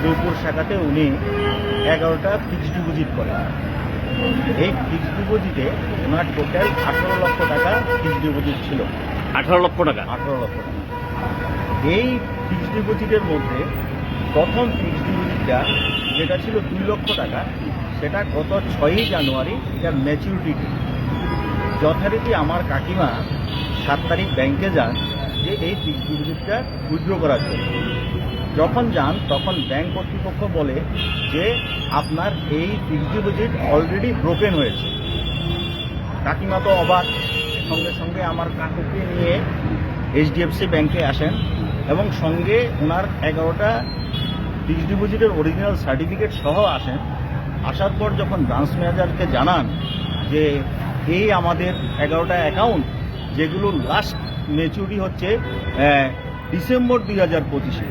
উদয়পুর শাখাতে উনি এগারোটা ফিক্সড ডিপোজিট করেন। এই ফিক্সড ডিপোজিটে ওনার টোটাল আঠারো লক্ষ টাকা ফিক্সড ডিপোজিট ছিল। আঠারো লক্ষ টাকা? আঠারো লক্ষ টাকা। এই ফিক্সড ডিপোজিটের মধ্যে প্রথম ফিক্সড ডিপোজিটটা যেটা ছিল দুই লক্ষ টাকা সেটা গত ছয়ই জানুয়ারি এটার ম্যাচিউরিটি যথারীতি আমার কাকিমা সাত তারিখ ব্যাংকে যান যে এই ফিক্সড ডিপোজিটটা উইথড্র করার জন্য। যখন যান, তখন ব্যাংক কর্তৃপক্ষ বলে যে আপনার এই ফিক্সড ডিপোজিট অলরেডি ব্রোকেন হয়েছে। কাকিমা তো অবাক, সঙ্গে সঙ্গে আমার কাকুকে নিয়ে এইচডিএফসি ব্যাংকে আসেন এবং সঙ্গে ওনার এগারোটা ফিক্সড ডিপোজিটের অরিজিনাল সার্টিফিকেট সহ আসেন। আসার পর যখন ব্রাঞ্চ ম্যানেজারকে জানান যে এই আমাদের এগারোটা অ্যাকাউন্ট যেগুলো লাস্ট মেচুরি হচ্ছে ডিসেম্বর দুই হাজার পঁচিশে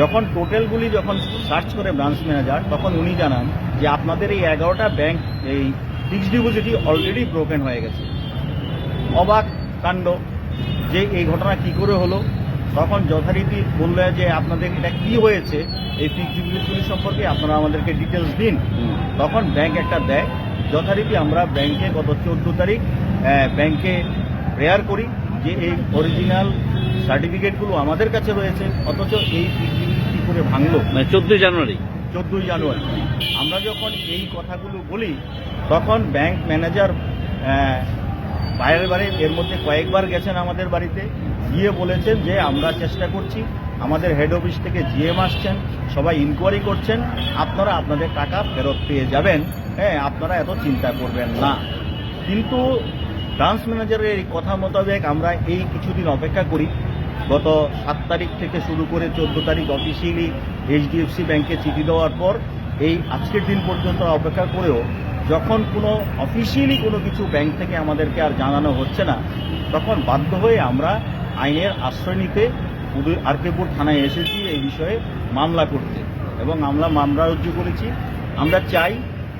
যখন টোটালগুলি যখন সার্চ করে ব্রাঞ্চ ম্যানেজার তখন উনি জানান যে আপনাদের এই এগারোটা ব্যাংক এই ফিক্সড ডিপোজিটই অলরেডি ব্রোকেন হয়ে গেছে। অবাক কাণ্ড যে এই ঘটনা কি করে হলো। তখন যথারীতি বললে যে আপনাদের এটা কি হয়েছে এই ফিক্সড ডিপোজিটগুলি সম্পর্কে আপনারা আমাদেরকে ডিটেলস দিন। তখন ব্যাংক একটা দেয়। যথারীতি আমরা ব্যাংকে গত চোদ্দ তারিখ ব্যাংকে প্রেয়ার করি যে এই অরিজিনাল সার্টিফিকেটগুলো আমাদের কাছে রয়েছে অথচ এই করে ভাঙলো। মানে চোদ্দই জানুয়ারি। চোদ্দই জানুয়ারি। আমরা যখন এই কথাগুলো বলি তখন ব্যাংক ম্যানেজার বাইরের বাড়ি এর মধ্যে কয়েকবার গেছেন আমাদের বাড়িতে। গিয়ে বলেছেন যে আমরা চেষ্টা করছি। আমাদের হেড অফিস থেকে জিএম আসছেন সবাই ইনকোয়ারি করছেন। আপনারা আপনাদের টাকা ফেরত পেয়ে যাবেন। হ্যাঁ আপনারা এত চিন্তা করবেন না। কিন্তু ব্রাঞ্চ ম্যানেজারের এই কথা মোতাবেক আমরা এই কিছুদিন অপেক্ষা করি। গত সাত তারিখ থেকে শুরু করে চোদ্দ তারিখ অফিসিয়ালি এইচডিএফসি ব্যাংকে চিঠি দেওয়ার পর এই আজকের দিন পর্যন্ত অপেক্ষা করেও যখন কোনো অফিসিয়ালি কোনো কিছু ব্যাংক থেকে আমাদেরকে আর জানানো হচ্ছে না, তখন বাধ্য হয়ে আমরা আইনের আশ্রয় নিতে আরকেপুর থানায় এসেছি এই বিষয়ে মামলা করতে। এবং আমরা মামলা রুজু করেছি। আমরা চাই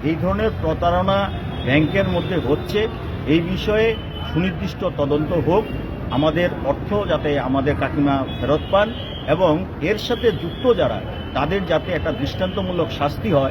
এই ধরনের প্রতারণা ব্যাংকের মধ্যে হচ্ছে। এই বিষয়ে সুনির্দিষ্ট তদন্ত হোক। আমাদের অর্থ যাতে আমাদের কাকিমা ফেরত পান এবং এর সাথে যুক্ত যারা, তাদের যাতে একটা দৃষ্টান্তমূলক শাস্তি হয়